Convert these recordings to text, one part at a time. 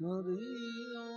হরি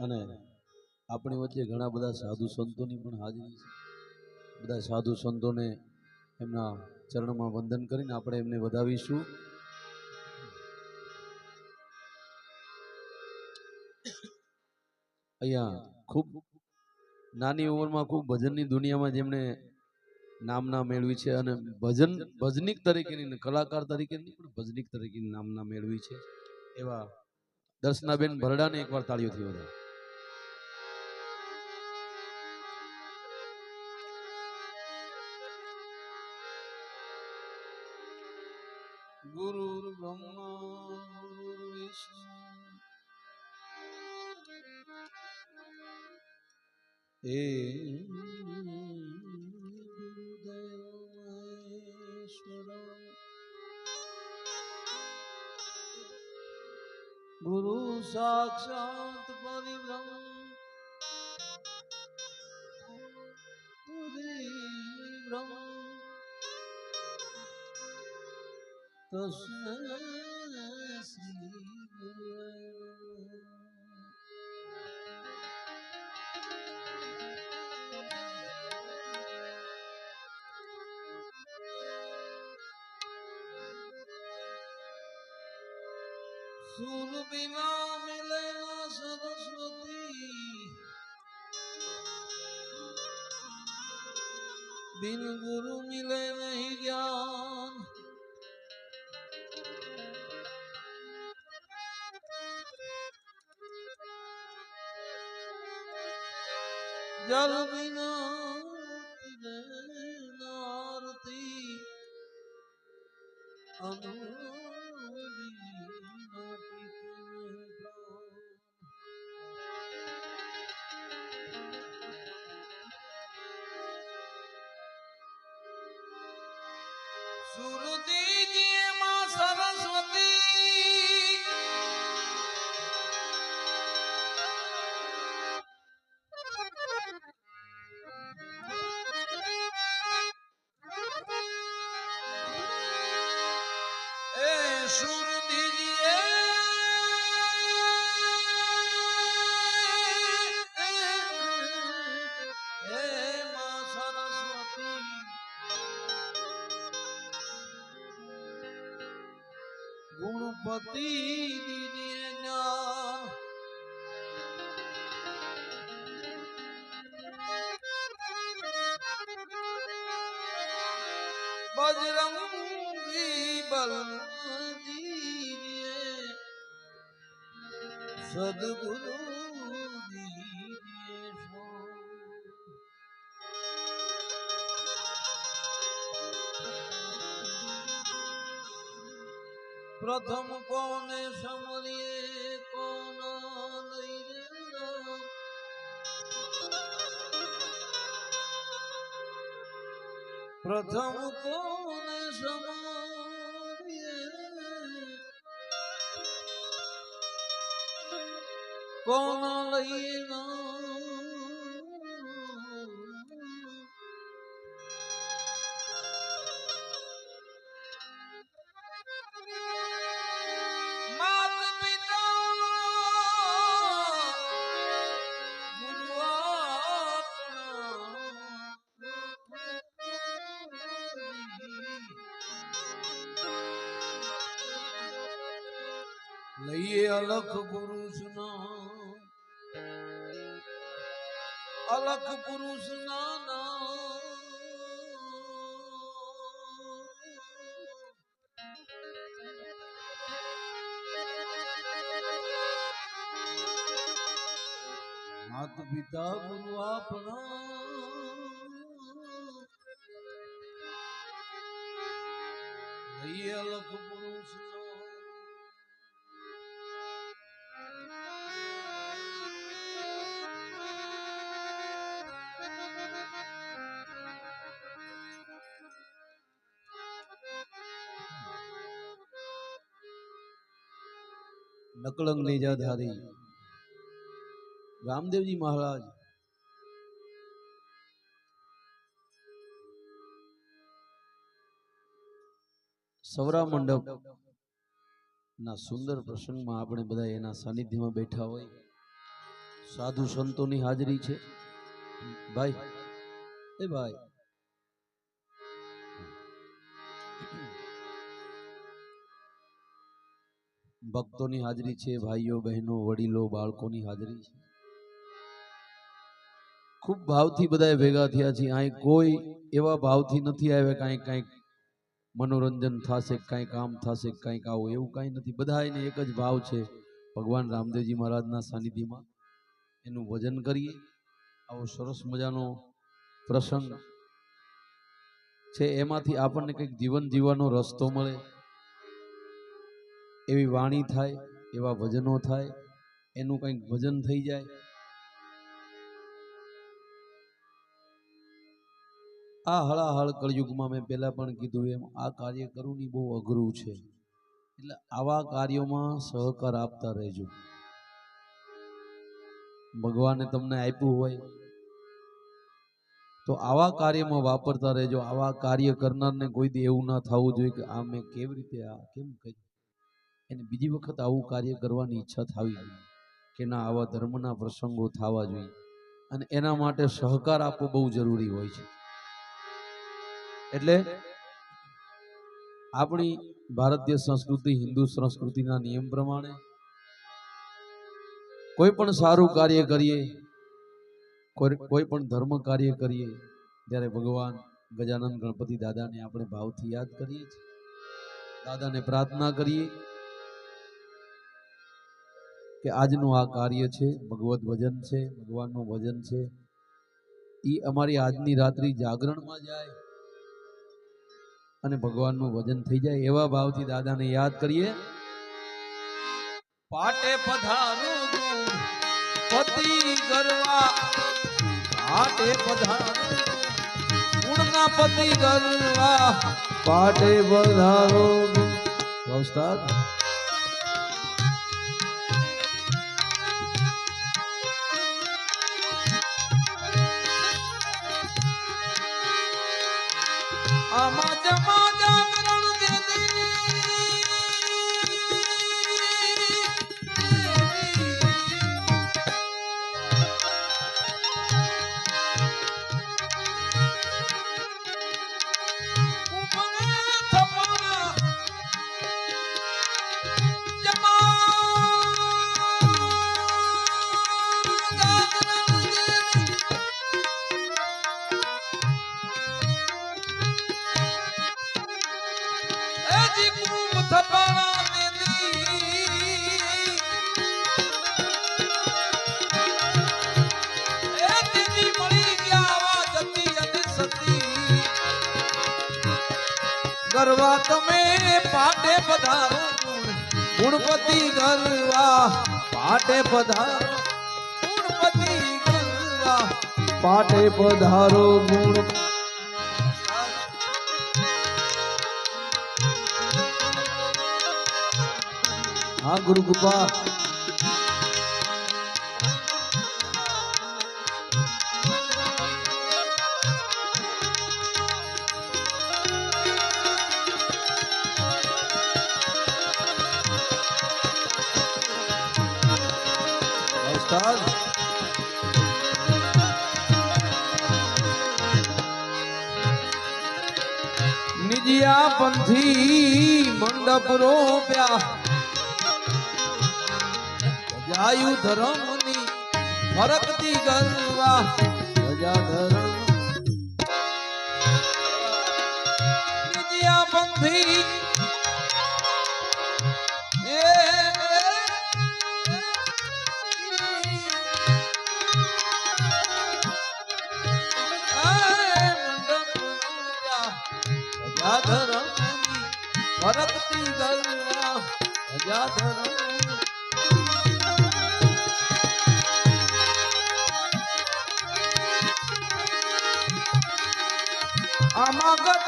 અને આપણી વચ્ચે ઘણા બધા સાધુ સંતોની પણ હાજરી છે. બધા સાધુ સંતોને એમના ચરણમાં વંદન કરીને આપણે એમને વધાવીશું. અહીંયા ખૂબ નાની ઉંમરમાં ખૂબ ભજનની દુનિયામાં જેમણે નામના મેળવી છે અને ભજન ભજનિક તરીકેની કલાકાર તરીકેની પણ ભજનિક તરીકેની નામના મેળવી છે. એવા દર્શનાબેન ભરડાને એકવાર તાળીઓથી વધાવો. ગુરુર બ્રહ્મા ગુરુર વિષ્ણુ એ ગુરુ સાક્ષાત પરિબ્રહ્મ પરિબ્રહ્મ તસ્મૈ શ્રી ગુરવે સુર બિના મિલે ના સરસ્વતી બિન ગુરુ મિલે જલ વિના આરતી અનુ જ્ઞાન બજરંગી બલ સદગુરુ પ્રથમ કોને સમરીએ કોનો નામ? પ્રથમ કોને સમરીએ કોનો લઈ નામ? વિધા ગુરુ આપણા. લઈએ અલખ પુરુષ નકળંગ લેજા ધારી રામદેવજી મહારાજ. સૌરા મંડપ. ના સુંદર પ્રસંગમાં આપણે બધા એના સાનિધ્યમાં બેઠા હોય. સાધુ સંતોની હાજરી છે. ભાઈ. એ ભાઈ. ભક્તોની હાજરી છે, ભાઈઓ, બહેનો, વડીલો, બાળકોની હાજરી છે. ખૂબ ભાવથી બધાએ ભેગા થયા છીએ. અહીં કોઈ એવા ભાવથી નથી આવ્યા કાંઈક કાંઈક મનોરંજન થશે કાંઈક આમ થશે, કાંઈક આવું એવું કાંઈ નથી. બધા એને એક જ ભાવ છે. ભગવાન રામદેવજી મહારાજના સાનિધ્યમાં એનું વજન કરીએ. આવો સરસ મજાનો પ્રસંગ છે. એમાંથી આપણને કંઈક જીવન જીવવાનો રસ્તો મળે. એવી વાણી થાય, એવા ભજનો થાય. એનું કંઈક ભજન થઈ જાય. આ હળાહળ કળયુગમાં મેં પહેલાં પણ કીધું એમ, આ કાર્ય કરવું બહુ અઘરું છે. એટલે આવા કાર્યોમાં સહકાર આપતા રહેજો. ભગવાને તમને આપ્યું હોય, તો આવા કાર્યમાં વાપરતા રહેજો. આવા કાર્ય કરનારને કોઈ દી એવું ના થવું જોઈએ કે આ મેં કેવી રીતે આ કેમ કહી એને બીજી વખત આવું કાર્ય કરવાની ઈચ્છા થવી જોઈએ કે ના, આવા ધર્મના પ્રસંગો થવા જોઈએ. અને એના માટે સહકાર આપવો બહુ જરૂરી હોય છે. એટલે આપણી ભારતીય સંસ્કૃતિ, હિન્દુ સંસ્કૃતિના નિયમ પ્રમાણે કોઈ પણ સારું કાર્ય કરીએ, કોઈ પણ ધર્મ કાર્ય કરીએ, ત્યારે ભગવાન ગજાનંદ ગણપતિ દાદાને આપણે ભાવથી યાદ કરીએ છીએ. દાદાને પ્રાર્થના કરીએ કે આજનું આ કાર્ય છે ભગવત ભજન છે, ભગવાનનું ભજન છે એ અમારી આજની રાત્રિ જાગરણમાં જાય. અને ભગવાનનું ભજન થઈ જાય એવા ભાવથી દાદાને યાદ કરીએ. પાટે પધારો પતિ ગરવા. પાટે પધારું ગુણના પતિ ગરવા. પાટે પધારો মাঝ કરવા તમે પાટે પધારો. ગુણપતિ કરવા પાટે પધારો. ગુણપતિ કરવા પાટે પધારો ગુણ. હા ગુરુ ગુપા ગુંજિયા પંથી મંડપ રોપ્યા જાયુ ધર્મની ફરકતી ગરવા. પ્રજા ધર્મ. ગુંજિયા પંથી আমাগত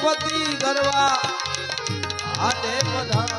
ગુણપતિ ગરવા હાથે પધાર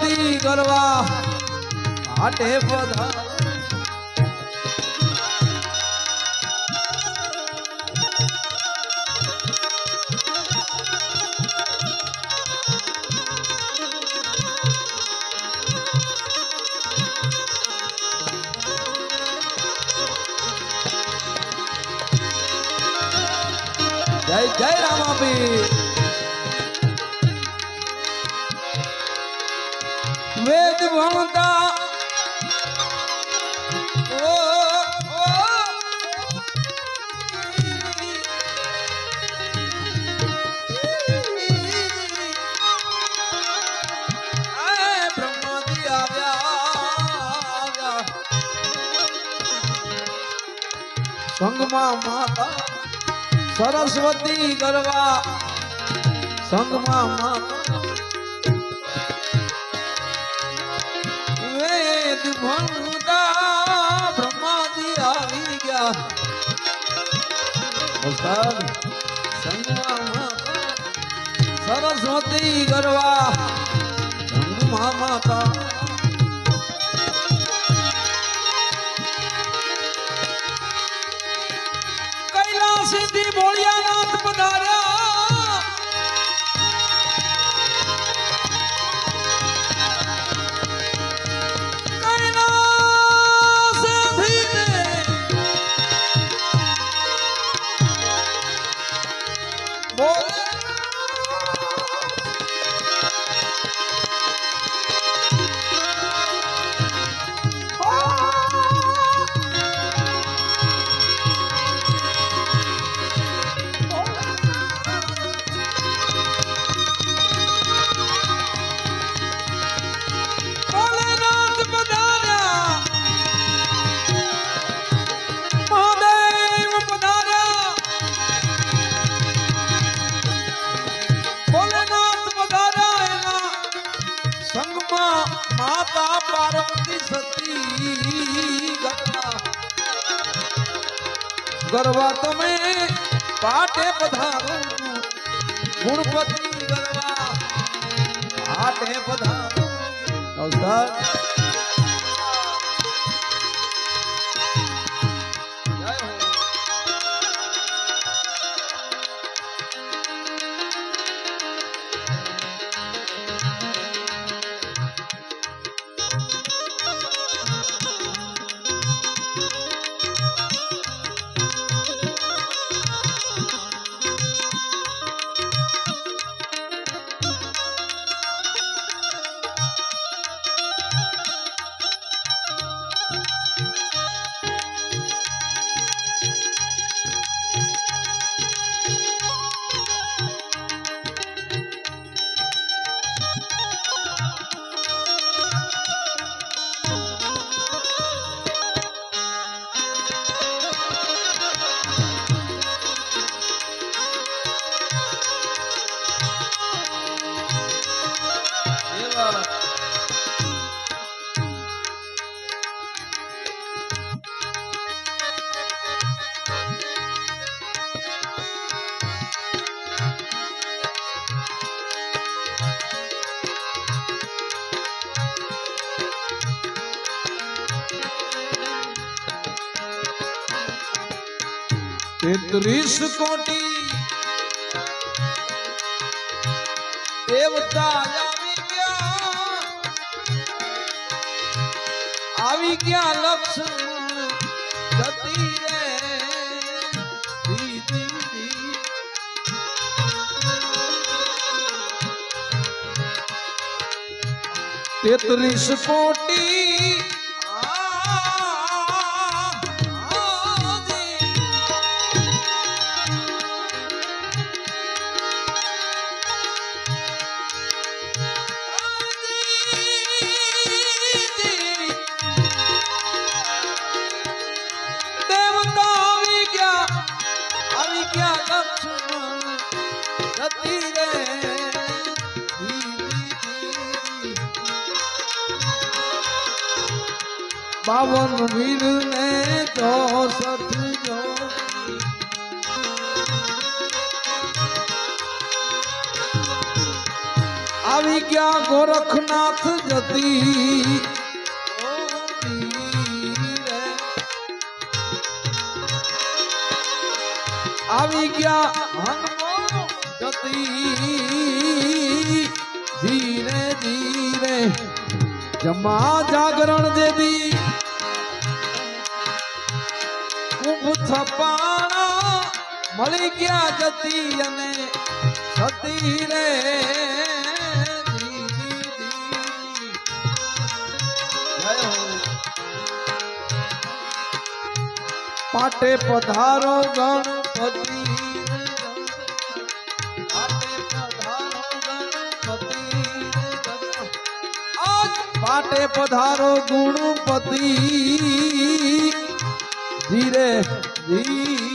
ગુણપતિ કરવા. પાટે પધારો. સરસ્વતી ગરવા સંગમાં વેદ ભણતા બ્રહ્માજી આવી ગયા. સરસ્વતી ગરવા સંગમાં માતા પાટે પધારો તેત્રીસ કોટી દેવતા આવી ગયા આવી ગયા લક્ષ્મણ ગતિ રે દીદી. તેત્રીસ કોટી પાવન વીર ને તો જો આવી ગયા ગોરખનાથ જતી. આવી ગયા હનુમાન ધીરે ધીરે જમા જાગરણ દેદી થપાણા મળી ગયા જતી અને સતી રે પાટે પધારો ગણપતિ પાટે પધારો ગુણપતિ ધીરે ધીરે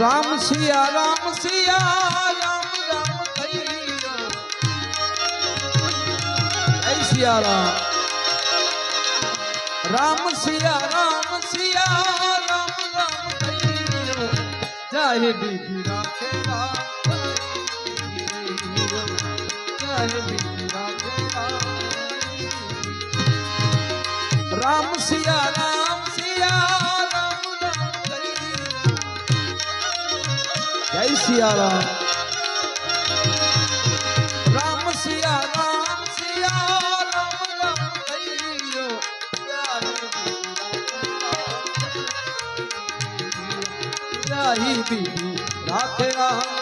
રામ સિયા રામ સિયા, રામ રામ થઈ જય સિયા રામ. રામ સિયા રામ સિયા, રામ રામ થઈ જય બીજી રાખે ચાહે બીજી રાખે રામ સિયા જય સિયારામ રામ સિયા રામ સિયા રામ રામ રાખે રામ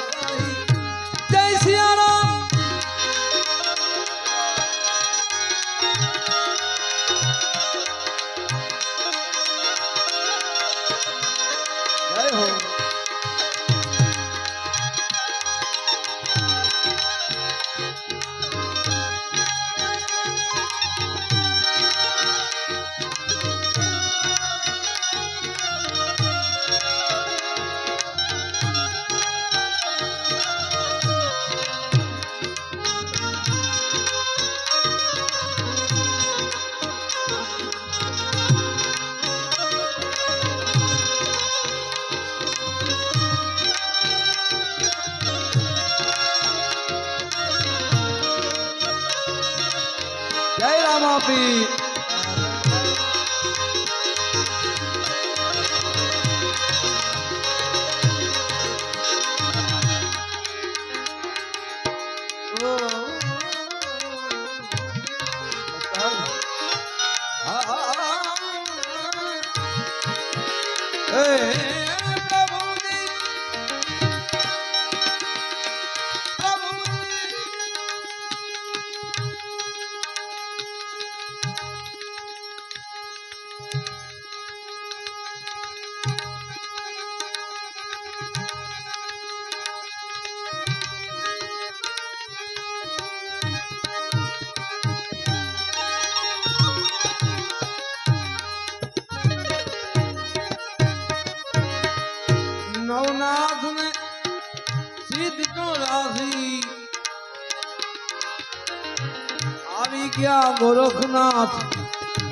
આવી ગયા ગોરખનાથ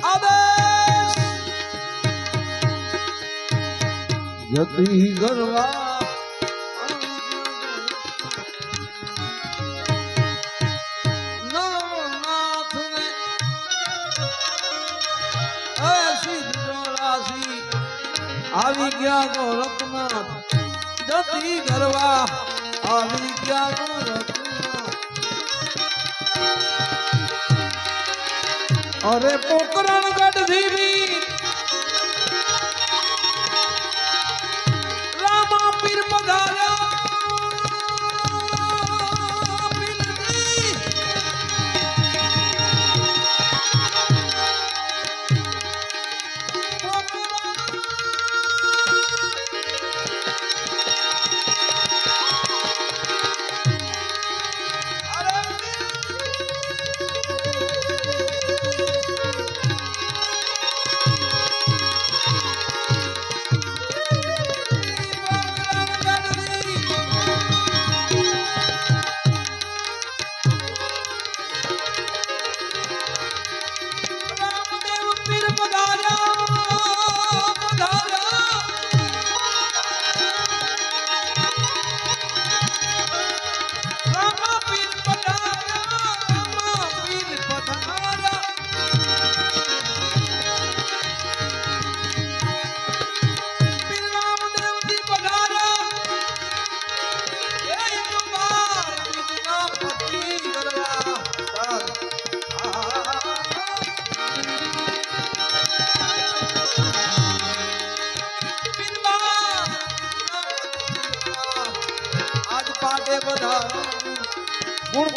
આદેશ જતી ગરવા નવનાથ ને એ સિદ્ધ તો રાશી આવી ગયા ગોરખનાથ જતી ગરવા આવી ગયા ગોરખનાથ અરે પોકરણ ગઢ ધીવી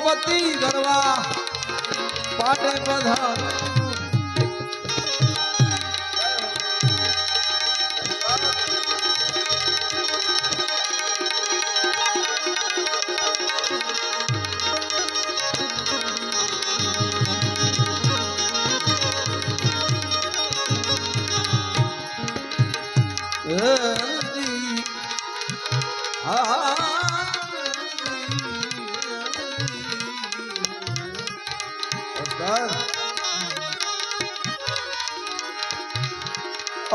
ગુણપતિ દરવા પાટે પધાર.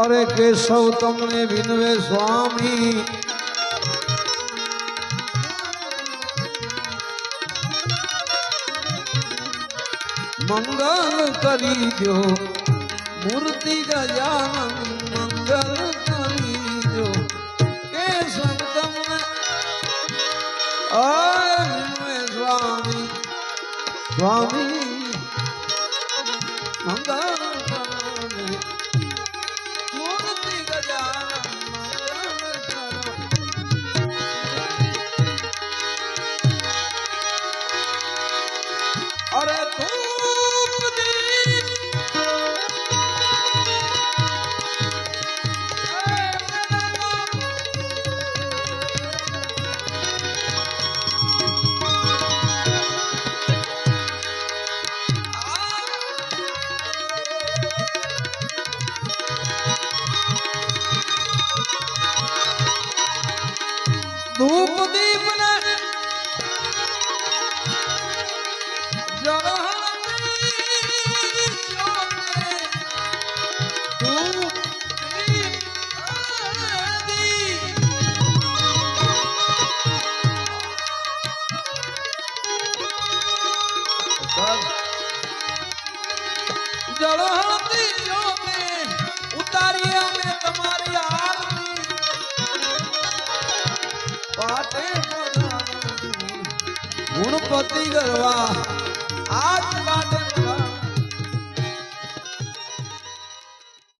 અરે કેશવ તમને વિનવે સ્વામી. મંગલ કરી દો મૂર્તિ ગજાનન મંગલ કરી દો કેશવ તમને અરે વિનવે સ્વામી. સ્વામી